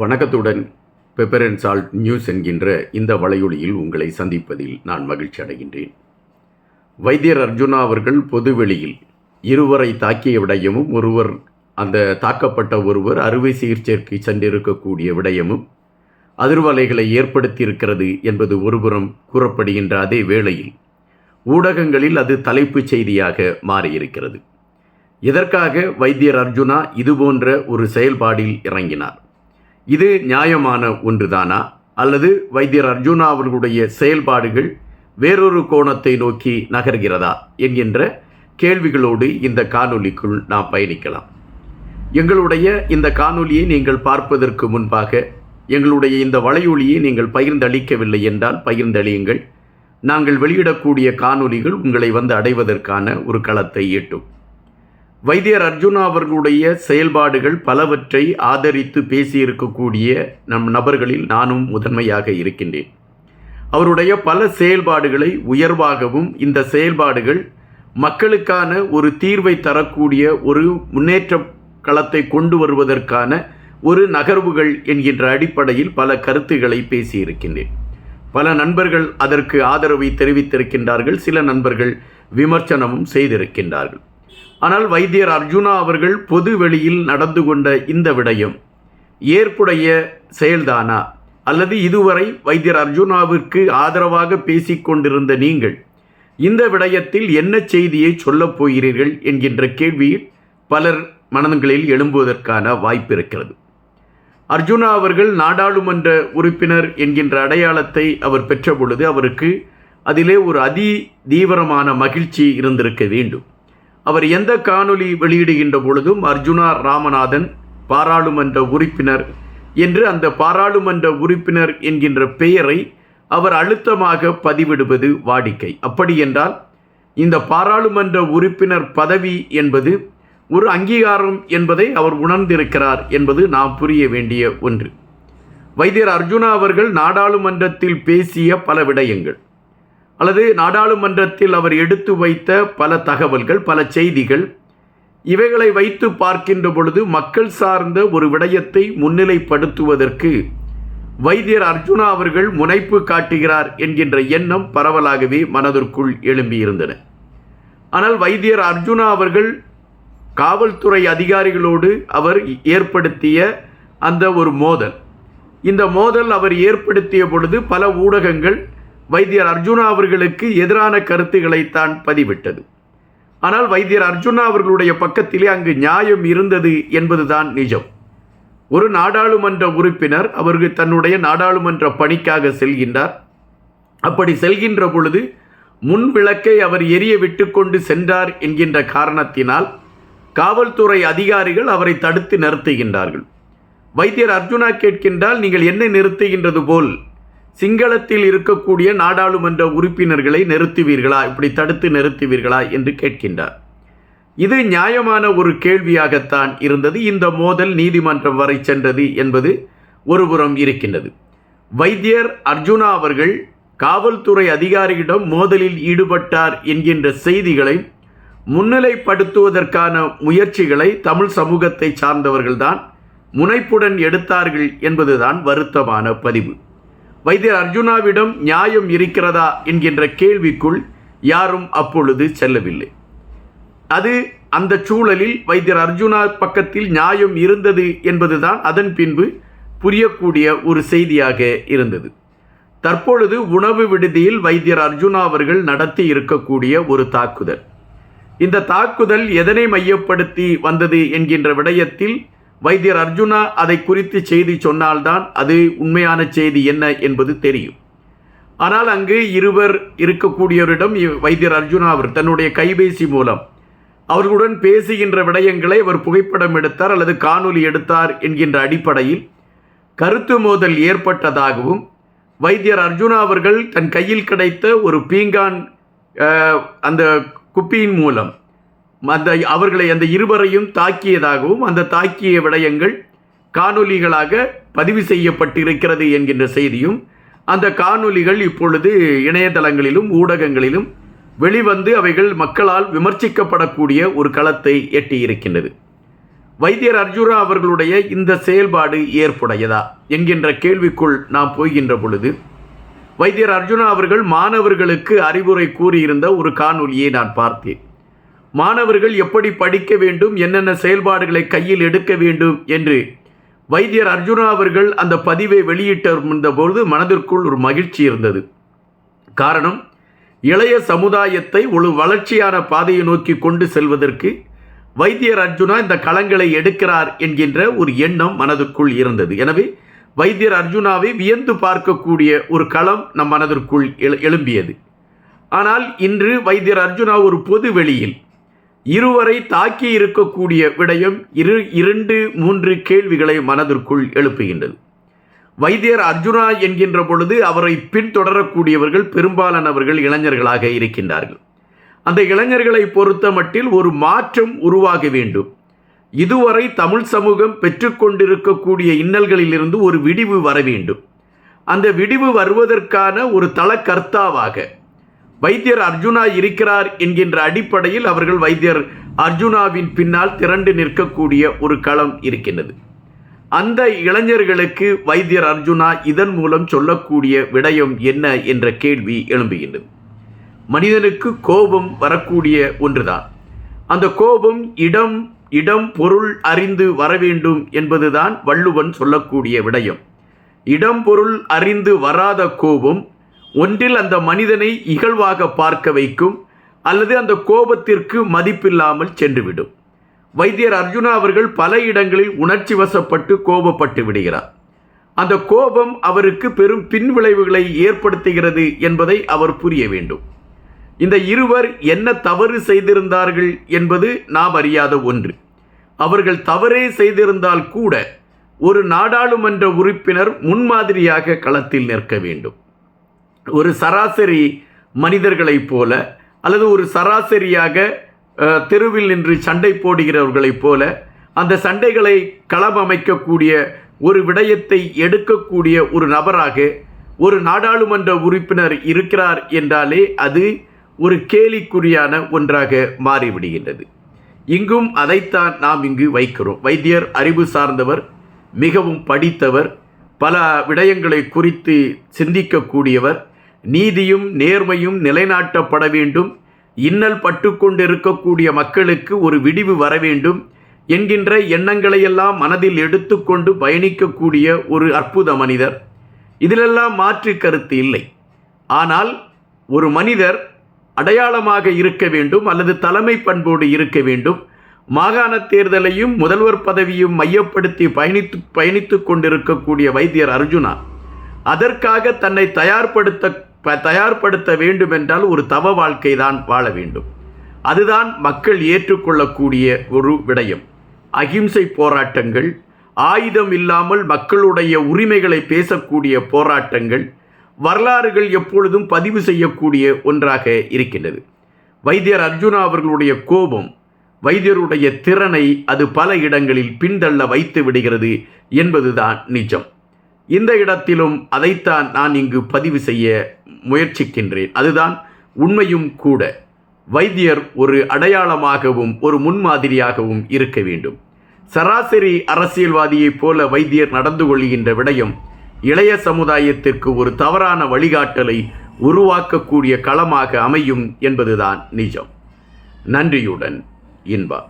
வணக்கத்துடன் pepper and salt news என்கின்ற இந்த வலையொலியில் உங்களை சந்திப்பதில் நான் மகிழ்ச்சி அடைகின்றேன். வைத்தியர் அர்ஜுனா அவர்கள் பொதுவெளியில் இருவரை தாக்கிய விடயமும் ஒருவர் அந்த தாக்கப்பட்ட ஒருவர் அறுவை சிகிச்சைக்கு சென்றிருக்கக்கூடிய விடயமும் அதிர்வலைகளை ஏற்படுத்தியிருக்கிறது என்பது ஒருபுறம் கூறப்படுகின்ற அதே வேளையில் ஊடகங்களில் அது தலைப்புச் செய்தியாக மாறியிருக்கிறது. எதற்காக வைத்தியர் அர்ஜுனா இதுபோன்ற ஒரு செயல்பாடில் இறங்கினார். இது நியாயமான ஒன்றுதானா? அல்லது வைத்தியர் அர்ஜுனா அவர்களுடைய செயல்பாடுகள் வேறொரு கோணத்தை நோக்கி நகர்கிறதா என்கின்ற கேள்விகளோடு இந்த காணொலிக்குள் நாம் பயணிக்கலாம். எங்களுடைய இந்த காணொலியை நீங்கள் பார்ப்பதற்கு முன்பாக எங்களுடைய இந்த வலையொலியை நீங்கள் பகிர்ந்தளிக்கவில்லை என்றால் பகிர்ந்தளியுங்கள். நாங்கள் வெளியிடக்கூடிய காணொலிகள் உங்களை வந்து அடைவதற்கான ஒரு களத்தை ஈட்டும். வைத்தியர் அர்ஜுனா அவர்களுடைய செயல்பாடுகள் பலவற்றை ஆதரித்து பேசியிருக்கக்கூடிய நம் நபர்களில் நானும் முதன்மையாக இருக்கின்றேன். அவருடைய பல செயல்பாடுகளை உயர்வாகவும் இந்த செயல்பாடுகள் மக்களுக்கான ஒரு தீர்வை தரக்கூடிய ஒரு முன்னேற்ற களத்தை கொண்டு வருவதற்கான ஒரு நகர்வுகள் என்கின்ற அடிப்படையில் பல கருத்துக்களை பேசியிருக்கின்றேன். பல நண்பர்கள் அதற்கு ஆதரவை தெரிவித்திருக்கின்றார்கள் சில நண்பர்கள் விமர்சனமும் செய்திருக்கின்றார்கள். ஆனால் வைத்தியர் அர்ஜுனா அவர்கள் பொது வெளியில் நடந்து கொண்ட இந்த விடயம் ஏற்புடைய செயல்தானா? அல்லது இதுவரை வைத்தியர் அர்ஜுனாவிற்கு ஆதரவாக பேசிக்கொண்டிருந்த நீங்கள் இந்த விடயத்தில் என்ன செய்தியை சொல்லப் போகிறீர்கள் என்கின்ற கேள்வியில் பலர் மனங்களில் எழும்புவதற்கான வாய்ப்பு இருக்கிறது. அர்ஜுனா அவர்கள் நாடாளுமன்ற உறுப்பினர் என்கின்ற அடையாளத்தை அவர் பெற்ற பொழுது அவருக்கு அதிலே ஒரு அதி தீவிரமான மகிழ்ச்சி இருந்திருக்க வேண்டும். அவர் எந்த காணொளி வெளியிடுகின்ற பொழுதும் அர்ஜுனா ராமநாதன் பாராளுமன்ற உறுப்பினர் என்று அந்த பாராளுமன்ற உறுப்பினர் என்கின்ற பெயரை அவர் அழுத்தமாக பதிவிடுவது வாடிக்கை. அப்படி என்றால் இந்த பாராளுமன்ற உறுப்பினர் பதவி என்பது ஒரு அங்கீகாரம் என்பதை அவர் உணர்ந்திருக்கிறார் என்பது நாம் புரிய வேண்டிய ஒன்று. வைத்தியர் அர்ஜுனா அவர்கள் நாடாளுமன்றத்தில் பேசிய பல விடயங்கள். அல்லது நாடாளுமன்றத்தில் அவர் எடுத்து வைத்த பல தகவல்கள் பல செய்திகள் இவைகளை வைத்து பார்க்கின்ற பொழுது மக்கள் சார்ந்த ஒரு விடயத்தை முன்னிலைப்படுத்துவதற்கு வைத்தியர் அர்ஜுனா அவர்கள் முனைப்பு காட்டுகிறார் என்கின்ற எண்ணம் பரவலாகவே மனதிற்குள் எழும்பியிருந்தன. ஆனால் வைத்தியர் அர்ஜுனா அவர்கள் காவல்துறை அதிகாரிகளோடு அவர் ஏற்படுத்திய அந்த ஒரு மோதல். இந்த மோதல் அவர் ஏற்படுத்திய பொழுது பல ஊடகங்கள் வைத்தியர் அர்ஜுனா அவர்களுக்கு எதிரான கருத்துக்களைத்தான் பதிவிட்டது. ஆனால் வைத்தியர் அர்ஜுனா அவர்களுடைய பக்கத்திலே அங்கு நியாயம் இருந்தது என்பதுதான் நிஜம். ஒரு நாடாளுமன்ற உறுப்பினர் அவர்கள் தன்னுடைய நாடாளுமன்ற பணிக்காக செல்கின்றார். அப்படி செல்கின்ற பொழுது முன் விளக்கை அவர் எரிய விட்டு கொண்டு சென்றார் என்கின்ற காரணத்தினால் காவல்துறை அதிகாரிகள் அவரை தடுத்து நிறுத்துகின்றார்கள். வைத்தியர் அர்ஜுனா கேட்கின்றால் நீங்கள் என்ன நிறுத்துகின்றது போல் சிங்களத்தில் இருக்கக்கூடிய நாடாளுமன்ற உறுப்பினர்களை நிறுத்துவீர்களா? இப்படி தடுத்து நிறுத்துவீர்களா? என்று கேட்கின்றார். இது நியாயமான ஒரு கேள்வியாகத்தான் இருந்தது. இந்த மோதல் நீதிமன்றம் வரை சென்றது என்பது ஒருபுறம் இருக்கின்றது. வைத்தியர் அர்ஜுனா அவர்கள் காவல்துறை அதிகாரியிடம் மோதலில் ஈடுபட்டார் என்கின்ற செய்திகளை முன்னிலைப்படுத்துவதற்கான முயற்சிகளை தமிழ் சமூகத்தை சார்ந்தவர்கள்தான் முனைப்புடன் எடுத்தார்கள் என்பதுதான் வருத்தமான பதிவு. வைத்தியர் அர்ஜுனாவிடம் நியாயம் இருக்கிறதா என்கின்ற கேள்விக்குள் யாரும் அப்பொழுது செல்லவில்லை. அது அந்த சூழலில் வைத்தியர் அர்ஜுனா பக்கத்தில் நியாயம் இருந்தது என்பதுதான் அதன் பின்பு புரியக்கூடிய ஒரு செய்தியாக இருந்தது. தற்பொழுது உணவு விடுதியில் வைத்தியர் அர்ஜுனா அவர்கள் நடத்தி இருக்கக்கூடிய ஒரு தாக்குதல். இந்த தாக்குதல் எதனை மையப்படுத்தி வந்தது என்கின்ற விடயத்தில் வைத்தியர் அர்ஜுனா அதை குறித்து செய்தி சொன்னால்தான் அது உண்மையான செய்தி என்ன என்பது தெரியும். ஆனால் அங்கு இருவர் இருக்கக்கூடியவரிடம் வைத்தியர் அர்ஜுனா அவர் தன்னுடைய கைபேசி மூலம் அவர்களுடன் பேசுகின்ற விடயங்களை அவர் புகைப்படம் எடுத்தார் அல்லது காணொலி எடுத்தார் என்கின்ற அடிப்படையில் கருத்து மோதல் ஏற்பட்டதாகவும் வைத்தியர் அர்ஜுனா அவர்கள் தன் கையில் கிடைத்த ஒரு பீங்கான் அந்த குப்பியின் மூலம் அந்த அவர்களை அந்த இருவரையும் தாக்கியதாகவும் அந்த தாக்கிய விடயங்கள் காணொலிகளாக பதிவு செய்யப்பட்டிருக்கிறது என்கின்ற செய்தியும் அந்த காணொலிகள் இப்பொழுது இணையதளங்களிலும் ஊடகங்களிலும் வெளிவந்து அவைகள் மக்களால் விமர்சிக்கப்படக்கூடிய ஒரு களத்தை எட்டியிருக்கின்றது. வைத்தியர் அர்ஜுனா அவர்களுடைய இந்த செயல்பாடு ஏற்புடையதா என்கின்ற கேள்விக்குள் நாம் போகின்ற பொழுது வைத்தியர் அர்ஜுனா அவர்கள் மாணவர்களுக்கு அறிவுரை கூறியிருந்த ஒரு காணொலியை நான் பார்த்தேன். மாணவர்கள் எப்படி படிக்க வேண்டும் என்னென்ன செயல்பாடுகளை கையில் எடுக்க வேண்டும் என்று வைத்தியர் அர்ஜுனா அவர்கள் அந்த பதிவை வெளியிட்டிருந்தபோது மனதிற்குள் ஒரு மகிழ்ச்சி இருந்தது. காரணம் இளைய சமுதாயத்தை ஒரு வளர்ச்சியான பாதையை நோக்கி கொண்டு செல்வதற்கு வைத்தியர் அர்ஜுனா இந்த களங்களை எடுக்கிறார் என்கின்ற ஒரு எண்ணம் மனதிற்குள் இருந்தது. எனவே வைத்தியர் அர்ஜுனாவை வியந்து பார்க்கக்கூடிய ஒரு களம் நம் மனதிற்குள் எழு எழும்பியது. ஆனால் இன்று வைத்தியர் அர்ஜுனா ஒரு பொது வெளியில் இருவரை தாக்கி இருக்கக்கூடிய விடயம் இரு இரண்டு மூன்று கேள்விகளை மனதிற்குள் எழுப்புகின்றது. வைத்தியர் அர்ஜுனா என்கின்ற பொழுது அவரை பின்தொடரக்கூடியவர்கள் பெரும்பாலானவர்கள் இளைஞர்களாக இருக்கின்றார்கள். அந்த இளைஞர்களை பொறுத்த மட்டில் ஒரு மாற்றம் உருவாக வேண்டும். இதுவரை தமிழ் சமூகம் பெற்றுக்கொண்டிருக்கக்கூடிய இன்னல்களிலிருந்து ஒரு விடிவு வர வேண்டும். அந்த விடிவு வருவதற்கான ஒரு தளக்கர்த்தாவாக வைத்தியர் அர்ஜுனா இருக்கிறார் என்கின்ற அடிப்படையில் அவர்கள் வைத்தியர் அர்ஜுனாவின் பின்னால் திரண்டு நிற்கக்கூடிய ஒரு களம் இருக்கின்றது. அந்த இளைஞர்களுக்கு வைத்தியர் அர்ஜுனா இதன் மூலம் சொல்லக்கூடிய விடயம் என்ன என்ற கேள்வி எழும்புகின்றது. மனிதனுக்கு கோபம் வரக்கூடிய ஒன்றுதான். அந்த கோபம் இடம் இடம் பொருள் அறிந்து வர வேண்டும் என்பதுதான் வள்ளுவன் சொல்லக்கூடிய விடயம். இடம் பொருள் அறிந்து வராத கோபம் ஒன்றில் அந்த மனிதனை இகழ்வாக பார்க்க வைக்கும் அல்லது அந்த கோபத்திற்கு மதிப்பில்லாமல் சென்றுவிடும். வைத்தியர் அர்ஜுனா அவர்கள் பல இடங்களில் உணர்ச்சி வசப்பட்டு கோபப்பட்டு விடுகிறார். அந்த கோபம் அவருக்கு பெரும் பின்விளைவுகளை ஏற்படுத்துகிறது என்பதை அவர் புரிய வேண்டும். இந்த இருவர் என்ன தவறு செய்திருந்தார்கள் என்பது நாம் அறியாத ஒன்று. அவர்கள் தவறே செய்திருந்தால் கூட ஒரு நாடாளுமன்ற உறுப்பினர் முன்மாதிரியாக களத்தில் நிற்க வேண்டும். ஒரு சராசரி மனிதர்களைப் போல அல்லது ஒரு சராசரியாக தெருவில் நின்று சண்டை போடுகிறவர்களைப் போல அந்த சண்டைகளை களம் அமைக்கக்கூடிய ஒரு விடயத்தை எடுக்கக்கூடிய ஒரு நபராக ஒரு நாடாளுமன்ற உறுப்பினர் இருக்கிறார் என்றாலே அது ஒரு கேலிக்குறியான ஒன்றாக மாறிவிடுகின்றது. இங்கும் அதைத்தான் நாம் இங்கு வைக்கிறோம். வைத்தியர் அறிவு சார்ந்தவர் மிகவும் படித்தவர் பல விடயங்களை குறித்து சிந்திக்கக்கூடியவர் நீதியும் நேர்மையும் நிலைநாட்டப்பட வேண்டும். இன்னல் பட்டு கொண்டிருக்கக்கூடிய மக்களுக்கு ஒரு விடிவு வர வேண்டும். என்கின்ற எண்ணங்களையெல்லாம் மனதில் எடுத்துக்கொண்டு பயணிக்கக்கூடிய ஒரு அற்புத மனிதர். இதிலெல்லாம் மாற்று கருத்து இல்லை. ஆனால் ஒரு மனிதர் அடையாளமாக இருக்க வேண்டும் அல்லது தலைமை பண்போடு இருக்க வேண்டும். மாகாண தேர்தலையும் முதல்வர் பதவியும் மையப்படுத்தி பயணித்து பயணித்து கொண்டிருக்கக்கூடிய வைத்தியர் அர்ஜுனா அதற்காக தன்னை தயார்படுத்த தயார்படுத்த வேண்டுமென்றால் ஒரு தவ வாழ்க்கை தான் வாழ வேண்டும். அதுதான் மக்கள் ஏற்றுக்கொள்ளக்கூடிய ஒரு விடயம். அகிம்சை போராட்டங்கள் ஆயுதம் இல்லாமல் மக்களுடைய உரிமைகளை பேசக்கூடிய போராட்டங்கள் வரலாறுகள் எப்பொழுதும் பதிவு செய்யக்கூடிய ஒன்றாக இருக்கின்றது. வைத்தியர் அர்ஜுனா அவர்களுடைய கோபம் வைத்தியருடைய திறனை அது பல இடங்களில் பின்தள்ள வைத்து விடுகிறது என்பதுதான் நிஜம். இந்த இடத்திலும் அதைத்தான் நான் இங்கு பதிவு செய்ய முயற்சிக்கின்றேன். அதுதான் உண்மையும் கூட. வைத்தியர் ஒரு அடையாளமாகவும் ஒரு முன்மாதிரியாகவும் இருக்க வேண்டும். சராசரி அரசியல்வாதியைப் போல வைத்தியர் நடந்து கொள்கின்ற விடயம் இளைய சமுதாயத்திற்கு ஒரு தவறான வழிகாட்டலை உருவாக்கக்கூடிய களமாக அமையும் என்பதுதான் நிஜம். நன்றியுடன் இன்பா.